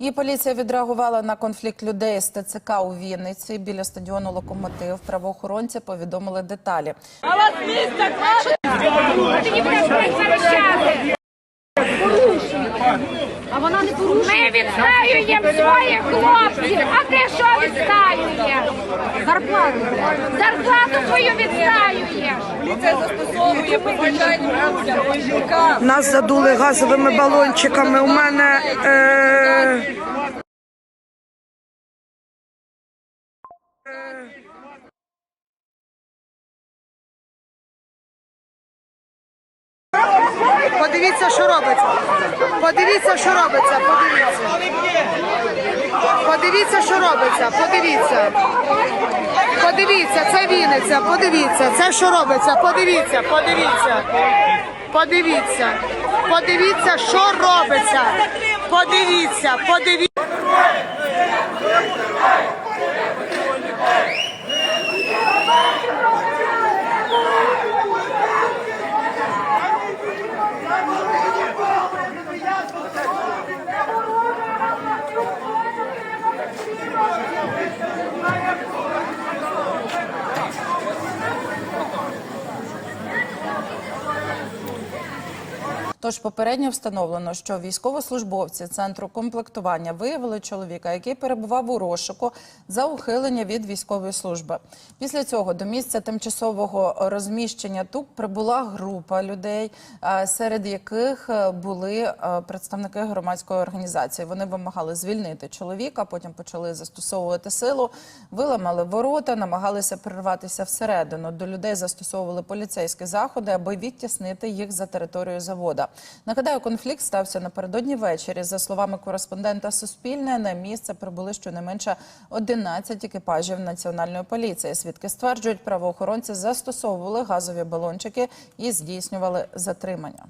І поліція відреагувала на конфлікт людей з ТЦК у Вінниці біля стадіону Локомотив. Правоохоронці повідомили деталі. А вас місце класу! Ти не будеш захищати! А вона не порушує. Ми відстаюємо своїх хлопців! А ти що відстаюєш? Зарплату. Зарплату свою відстаюєш! Поліція застосовує по людям. Нас задули газовими балончиками. У мене е, Подивіться, що робиться. Подивіться, що робиться. Подивіться. Подивіться, що робиться. Подивіться. Подивіться, це Вінниця. Подивіться, це що робиться. Подивіться, подивіться. Подивіться. Подивіться, що робиться. Подивіться, подивіться. Тож попередньо встановлено, що військовослужбовці центру комплектування виявили чоловіка, який перебував у розшуку за ухилення від військової служби. Після цього до місця тимчасового розміщення ТУК прибула група людей, е, серед яких е, були е, представники громадської організації. Вони вимагали звільнити чоловіка, потім почали застосовувати силу, виламали ворота, намагалися прорватися всередину. До людей застосовували поліцейські заходи, аби відтіснити їх за територію завода. Нагадаю, конфлікт стався напередодні ввечері. За словами кореспондента Суспільне, на місце прибули щонайменше 11 екіпажів національної поліції. Свідки стверджують, правоохоронці застосовували газові балончики і здійснювали затримання.